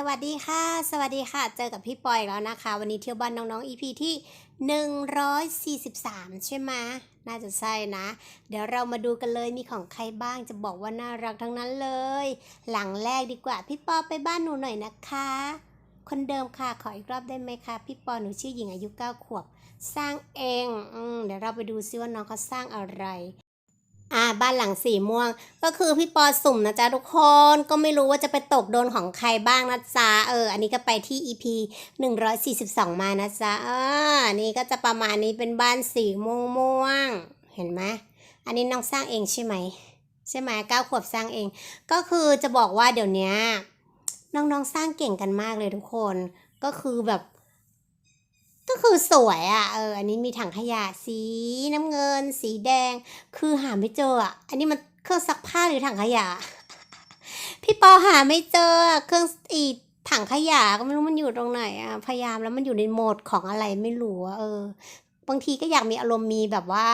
สวัสดีค่ะ สวัสดีค่ะ เจอกับพี่ปอยแล้วนะคะ วันนี้เที่ยวบ้านน้องๆ EP ที่ 143 ใช่ไหมน่าจะใช่นะ เดี๋ยวเรามาดูกันเลยมีของใครบ้างจะบอกว่าน่ารักทั้งนั้นเลย หลังแรกดีกว่า พี่ปอไปบ้านหนูหน่อยนะคะ คนเดิมค่ะขออีกรอบได้ไหมคะ พี่ปอหนูชื่อหญิงอายุ 9 ขวบ สร้างเองอเดี๋ยวเราไปดูซิว่าน้องเขาสร้างอะไร อ่าบ้านหลังสีม่วง ก็คือพี่ปอสุ่มนะจ๊ะทุกคนก็ไม่รู้ว่าจะไปตกโดนของใครบ้างนะจ๊ะเออ อันนี้ก็ไปที่ EP 142 มานะจ๊ะอ่านี่ก็จะประมาณนี้เป็นบ้านสีม่วงม่วงเห็นไหมอันนี้น้องสร้างเองใช่ไหมใช่ไหมเก้าขวบสร้างเอง ก็คือจะบอกว่าเดี๋ยวนี้น้องๆสร้างเก่งกันมากเลยทุกคน ก็คือแบบ ก็คือสวยอะ่ะ เออ อันนี้มีถังขยะสีน้ำเงิน สีแดง คือหาไม่เจออะ อันนี้มันเครื่องซักผ้าหรือถังขยะ พี่ปอหาไม่เจอ เครื่องอีถังขยะก็ไม่รู้มันอยู่ตรงไหนอะ พยายามแล้วมันอยู่ในโหมดของอะไรไม่รู้อะเออ บางทีก็อยากมีอารมณ์มีแบบว่า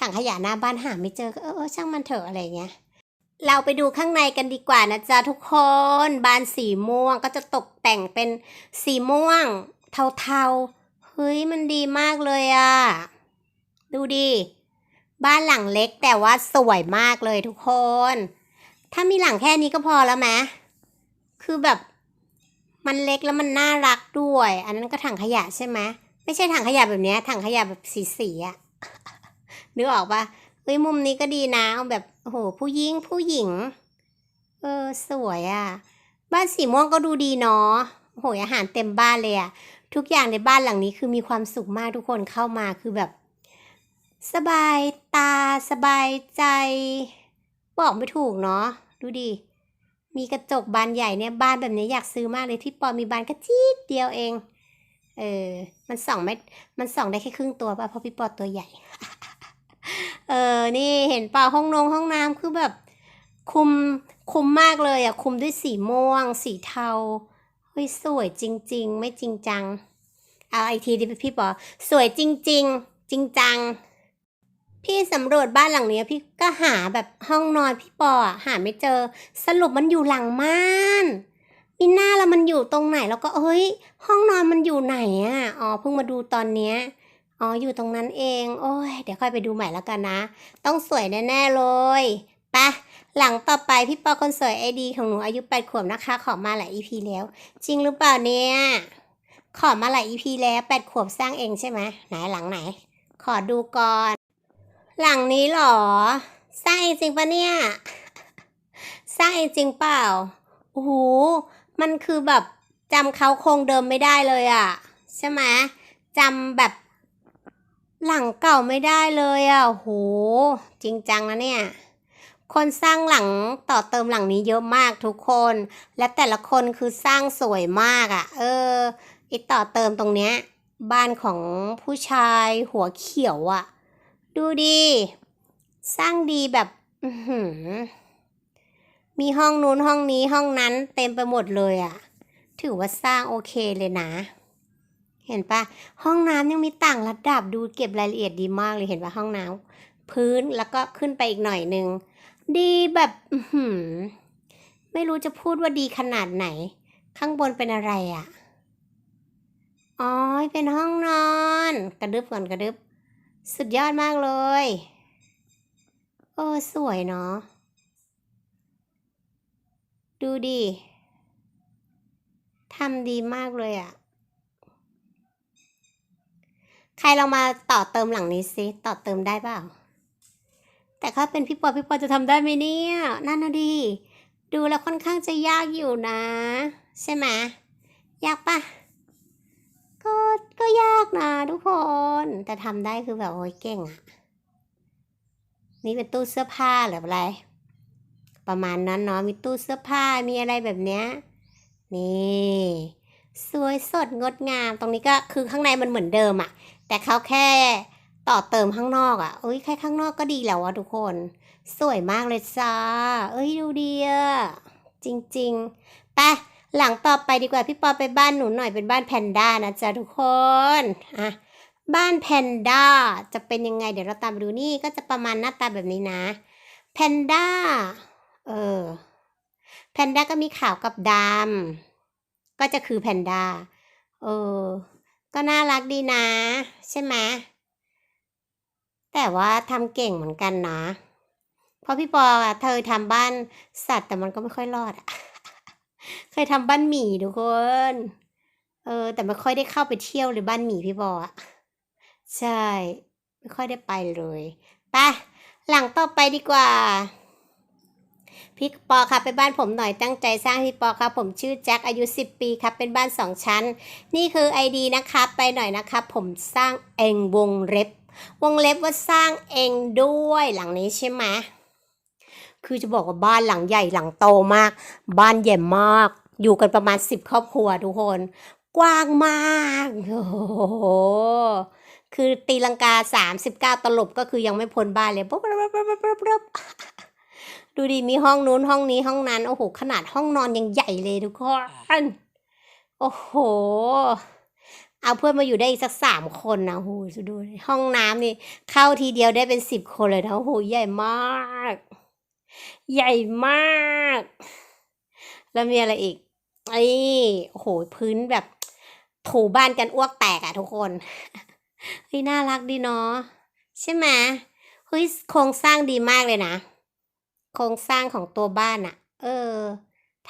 ถังขยะหน้าบ้านหาไม่เจอก็เออเออช่างมันเถอะอะไรเงี้ยเราไปดูข้างในกันดีกว่านะจ๊ะทุกคน บานสีม่วงก็จะตกแต่งเป็นสีม่วง เทาๆ ฮ้ยมันดีมากเลยอะดูดิ บ้านหลังเล็กแต่ว่าสวยมากเลยทุกคน ถ้ามีหลังแค่นี้ก็พอแล้วไหมคือแบบมันเล็กแล้วมันน่ารักด้วย อันนั้นก็ถังขยะใช่ไหมไม่ใช่ถังขยะแบบเนี้ยถังขยะแบบสีๆอะนึกออกปะเฮ้ยมุมนี้ก็ดีนะแบบโอ้โหผู้หญิงผู้หญิง เออสวยอะบ้านสีม่วงก็ดูดีเนาะโอ้โหอาหารเต็มบ้านเลยอะ ทุกอย่างในบ้านหลังนี้คือมีความสุขมากทุกคนเข้ามาคือแบบ สบายตาสบายใจ บอกไม่ถูกเนาะดูดิมีกระจกบานใหญ่เนี่ยบ้านแบบนี้อยากซื้อมากเลยที่ปอมีบานกระจีดเดียวเอง เออ มันส่องไม่ มันส่องได้แค่ครึ่งตัวป่ะเพราะพี่ปอตัวใหญ่ เออ นี่เห็นปล่าห้องนงห้องน้ำคือแบบ คุมคุมมากเลยอะคุมด้วยสีม่วง สีเทา เฮ้ยสวยจริง ๆ ไม่จริงจัง เอาไอทีดิพี่ปอสวยจริง ๆ จริงจัง พี่สำรวจบ้านหลังเนี้ย พี่ก็หาแบบห้องนอนพี่ปอหาไม่เจอ สรุปมันอยู่หลังม่านมีหน้าแล้วมันอยู่ตรงไหนแล้วก็เฮ้ย ห้องนอนมันอยู่ไหนอะอ๋อเพิ่งมาดูตอนเนี้ยอ๋ออยู่ตรงนั้นเอง โอ้ยเดี๋ยวค่อยไปดูใหม่แล้วกันนะ ต้องสวยแน่ ๆ เลยไป หลังต่อไปพี่ปอคนสวยไอดีของหนูอายุแปดขวบนะคะ ขอมาหลายอีพีแล้ว จริงหรือเปล่าเนี่ยขอมาหลายอีพีแล้วแปดขวบสร้างเองใช่ไหมไหนหลังไหน ขอดูก่อน หลังนี้หรอ สร้างเองจริงปะเนี่ย สร้างเองจริงเปล่าโอ้โหมันคือแบบจำเขาโครงเดิมไม่ได้เลยอะใช่ไหมจำแบบหลังเก่าไม่ได้เลยอะโอ้โหจริงจังนะเนี่ย คนสร้างหลังต่อเติมหลังนี้เยอะมากทุกคน และแต่ละคนคือสร้างสวยมากอะ่ะ เออไอต่อเติมตรงเนี้ย บ้านของผู้ชายหัวเขียวอะ่ะ ดูดี สร้างดีแบบมีห้องนู้นห้องนี้ห้องนั้นเต็มไปหมดเลยอะ่ะ ถือว่าสร้างโอเคเลยนะ เห็นปะห้องน้ำยังมีต่างระดับดูเก็บรายละเอียดดีมากเลยเห็นปะห้องน้ำพื้นแล้วก็ขึ้นไปอีกหน่อยหนึ่ง ดีแบบหือไม่รู้จะพูดว่าดีขนาดไหน ข้างบนเป็นอะไรอะ่ะอ๋อเป็นห้องนอน กระดึบก่อนกระดึบ สุดยอดมากเลยเออสวยเนาะดูดิทำดีมากเลยอะ่ะ ใครเรามาต่อเติมหลังนี้สิ ต่อเติมได้เปล่า แต่ถ้าเป็นพี่ปอพี่ปอจะทำได้ไหมเนี่ยนั่นนะดี ดูแล้วค่อนข้างจะยากอยู่นะ ใช่ไหมยากปะก็ก็ยากนะทุกคน แต่ทำได้คือแบบโอ้ยเก่งอะนี่เป็นตู้เสื้อผ้าหรืออะไร ประมาณนั้นเนาะมีตู้เสื้อผ้ามีอะไรแบบเนี้ยนี่สวยสดงดงาม ตรงนี้ก็คือข้างในมันเหมือนเดิมอะแต่เขาแค่ ต่อเติมข้างนอกอะ่ะเอ้ยแค่ข้างนอกก็ดีแล้วอะทุกคน สวยมากเลยจ้า เอ้ยดูดีอะจริงๆไปหลังต่อไปดีกว่าพี่ปอไปบ้านหนูหน่อยเป็นบ้านแพนด้านะจ๊ะทุกคนอะบ้านแพนด้าจะเป็นยังไง เดี๋ยวเราตามไปดูนี่ก็จะประมาณหน้าตาแบบนี้นะแพนด้าเออแพนด้าก็มีขาวกับดำก็จะคือแพนด้าเออ ก็น่ารักดีนะ ใช่ไหม แต่ว่าทำเก่งเหมือนกันนะ เพราะพี่ปออะเธอทำบ้านสัตว์แต่มันก็ไม่ค่อยรอดอะเคยทำบ้านหมีทุกคน เออ แต่ไม่ค่อยได้เข้าไปเที่ยวเลยบ้านหมีพี่ปออะใช่ ไม่ค่อยได้ไปเลยไปหลังต่อไปดีกว่าพี่ปอครับไปบ้านผมหน่อยตั้งใจสร้างพี่ปอครับผมชื่อแจ็คอายุ 10 ปีครับเป็นบ้านสองชั้น นี่คือ ID นะครับไปหน่อยนะครับผมสร้างเองวงเล็บ วงเล็บว่าสร้างเองด้วยหลังนี้ใช่ไหมคือจะบอกว่าบ้านหลังใหญ่หลังโตมาก บ้านใหญ่มาก อยู่กันประมาณ10ครอบครัวทุกคน กว้างมากโอ้โหคือตีลังกา39ตลบก็คือยังไม่พ้นบ้านเลยปุ๊บดูดิมีห้องนู้นห้องนี้ห้องนั้น โอ้โห ขนาดห้องนอนยังใหญ่เลยทุกคน โอ้โห เอาเพื่อนมาอยู่ได้อีกสักสามคนนะโอ้โหดูห้องน้ำนี่ เข้าทีเดียวได้เป็นสิบคนเลยนะโหใหญ่มาก ใหญ่มาก แล้วมีอะไรอีกไอ้โหพื้นแบบถูบ้านกันอ้วกแตกอะทุกคนเฮ้ยน่ารักดีเนาะใช่ไหมเฮ้ยโครงสร้างดีมากเลยนะ โครงสร้างของตัวบ้านอะเออ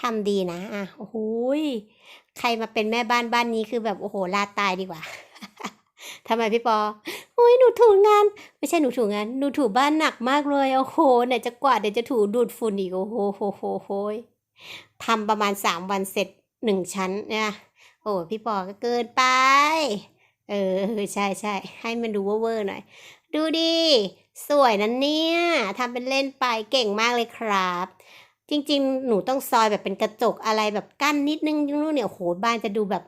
ทำดีนะอะโอ้ย ใครมาเป็นแม่บ้านบ้านนี้คือแบบโอ้โหลาตายดีกว่าทำไมพี่ปอโอ้ยหนูถูงาน ไม่ใช่หนูถูงานหนูถูบ้านหนักมากเลยโอ้โหไหนจะกวาดเดี๋ยวจะถูดูดฝุ่นอีกโอ้โหโหโหโหยทำประมาณสามวันเสร็จหนึ่งชั้นเนี่ยโอ้พี่ปอก็เกินไป เออใช่ใช่ให้มันดูเวอร์หน่อย ดูดิสวยนะเนี่ยทำเป็นเล่นไปเก่งมากเลยครับ จริง ๆ หนูต้องซอยแบบเป็นกระจกอะไรแบบกั้นนิดนึงนู่นเนี่ยโหบ้านจะดูแบบ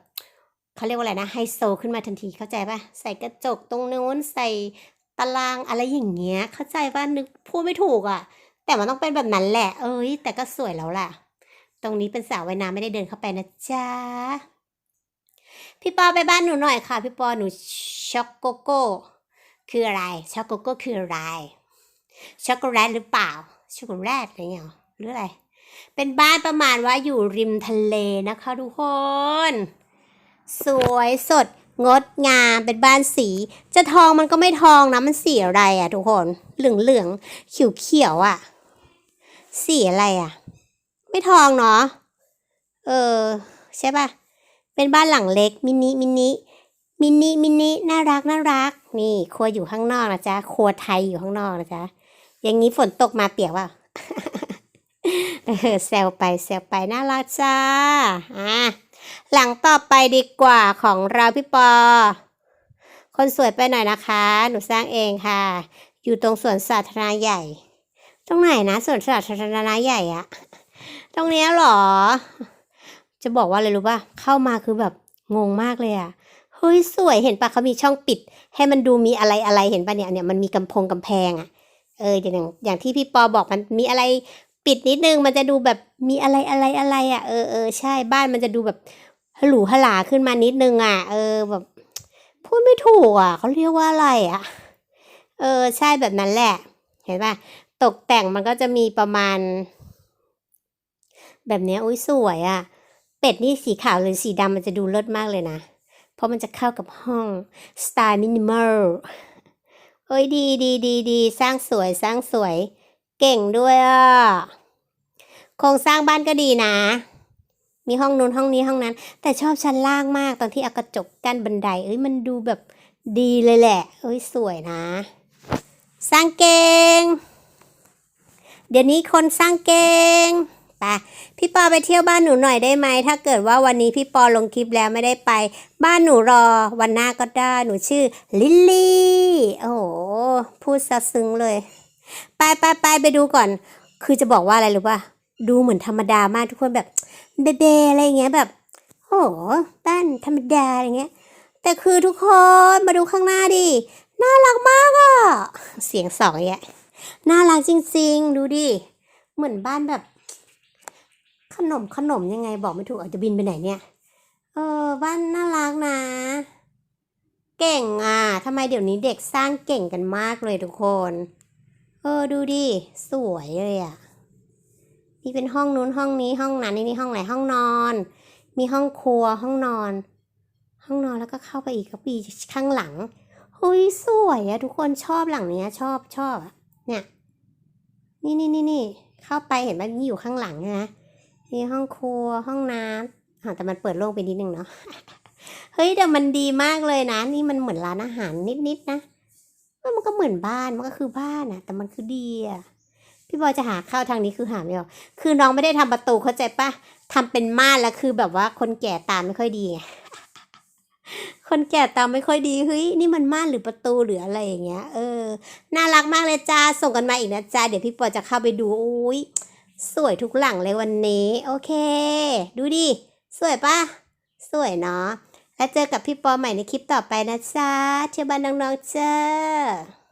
เขาเรียกว่าอะไรนะไฮโซขึ้นมาทันทีเข้าใจปะใส่กระจกตรงนู้นใส่ตารางอะไรอย่างเงี้ย เข้าใจปะนึกพูดไม่ถูกอะ่ะ แต่มันต้องเป็นแบบนั้นแหละ เอ้ย แต่ก็สวยแล้วล่ะ ตรงนี้เป็นสระว่ายน้ำไม่ได้เดินเข้าไปนะจ๊ะพี่ปอไปบ้านหนูหน่อยค่ะ พี่ปอหนูช็อกโกโก้คืออะไรช็อกโกโก้คืออะไรช็อกโกแลตหรือเปล่าช็อกโกแลตอะไรเงี้ย รืออะไร เป็นบ้านประมาณว่าอยู่ริมทะเลนะคะทุกคน สวยสดงดงามเป็นบ้านสี จะทองมันก็ไม่ทองนะมันสีอะไรอะทุกคนเหลืองเหลืองเขียวเขียวอะสีอะไรอะไม่ทองเนาะเออ ใช่ปะเป็นบ้านหลังเล็กมินิมินิมินิมินิน่ารักน่ารัก นี่ครัวอยู่ข้างนอกนะจ๊ะครัวไทยอยู่ข้างนอกนะจ๊ะอย่างนี้ฝนตกมาเปียกเปล่า แซวไปแซวไปน่ารักจ้าอะหลังต่อไปดีกว่าของเราพี่ปอ คนสวยไปหน่อยนะคะ หนูสร้างเองค่ะ อยู่ตรงสวนสาธารณะใหญ่ ตรงไหนนะสวนสาธารณะใหญ่อะตรงเนี้ยหรอ จะบอกว่าอะไรรู้ป่ะ เข้ามาคือแบบงงมากเลยอะเฮ้ยสวยเห็นปะเขามีช่องปิด ให้มันดูมีอะไรอะไรเห็นปะเนี่ยเนี่ยมันมีกำพงกำแพงอะเอออย่างอย่างที่พี่ปอบอกมันมีอะไร ปิดนิดนึงมันจะดูแบบมีอะไรอะไรอะไรอะเออเออใช่บ้านมันจะดูแบบหรูหราขึ้นมานิดนึงอะ เออแบบ พูดไม่ถูกอะเขาเรียกว่าอะไรอะ เออใช่แบบนั้นแหละ เห็นป่ะตกแต่งมันก็จะมีประมาณ แบบนี้อุ้ยสวยอะ เป็ดนี่สีขาวหรือสีดำมันจะดูเลิศมากเลยนะ เพราะมันจะเข้ากับห้องสไตล์มินิมอลเอ้ยดีดีดีดีสร้างสวยสร้างสวย เก่งด้วยอะโครงสร้างบ้านก็ดีนะ มีห้องนู้นห้องนี้ห้องนั้น แต่ชอบชั้นล่างมากตอนที่เอากระจกกั้นบันได เอ้ยมันดูแบบดีเลยแหละ เอ้ยสวยนะ สร้างเก่ง เดี๋ยวนี้คนสร้างเก่งไปพี่ปอไปเที่ยวบ้านหนูหน่อยได้ไหม ถ้าเกิดว่าวันนี้พี่ปอลงคลิปแล้วไม่ได้ไป บ้านหนูรอวันหน้าก็ได้ หนูชื่อลิลลี่ โอ้โห พูดซะซึ้งเลย ไปไปไปไปดูก่อน คือจะบอกว่าอะไรหรู้ป่ะดูเหมือนธรรมดามากทุกคนแบบเบเบอะไรเงี้ยแบบโอ้บ้านธรรมดาอะไรเงี้ย แต่คือทุกคนมาดูข้างหน้าดิน่ารักมากอะ่ะเสียงสองแยะน่ารักจริง ๆ ดูดิเหมือนบ้านแบบ ขนมขนมยังไงบอกไม่ถูกอาจจะบินไปไหนเนี่ย เออ บ้านน่ารักนะ เก่งอะทำไมเดี๋ยวนี้เด็กสร้างเก่งกันมากเลยทุกคน เออดูดิ สวยเลยอะ่ะนี่เป็นห้องนู้นห้องนี้ห้องนั้นนี่นี่ห้องไหนห้องนอน มีห้องครัวห้องนอน ห้องนอนแล้วก็เข้าไปอีกก็ปีข้างหลังเฮ้ยสวยอะทุกคนชอบหลังเนี้ย ชอบชอบอะเนี่ยนี่นี่นี่นี่เข้าไปเห็นไหมนี่อยู่ข้างหลังนะนี่ห้องครัวห้องน้ำอ่าแต่มันเปิดโล่งไปนิดนึงเนาะเฮ้ยแต่มันดีมากเลยนะ นี่มันเหมือนร้านอาหารนิดๆนะ มันก็เหมือนบ้านมันก็คือบ้านอะแต่มันคือดีอะพี่บอยจะหาเข้าทางนี้คือหาไม่ออกคือน้องไม่ได้ทำประตูเข้าใจปะทำเป็นม่านแล้วคือแบบว่าคนแก่ตาไม่ค่อยดีไงคนแก่ตาไม่ค่อยดีเฮ้ยนี่มันม่านหรือประตูหรืออะไรอย่างเงี้ย เออ น่ารักมากเลยจ้าส่งกันมาอีกนะจ้าเดี๋ยวพี่ปอจะเข้าไปดูอุ้ยสวยทุกหลังเลยวันนี้ โอเค ดูดิ สวยปะสวยเนาะ แล้วเจอกับพี่ปอใหม่ในคลิปต่อไปนะจ้าเที่ยวบ้านน้องๆเจ้า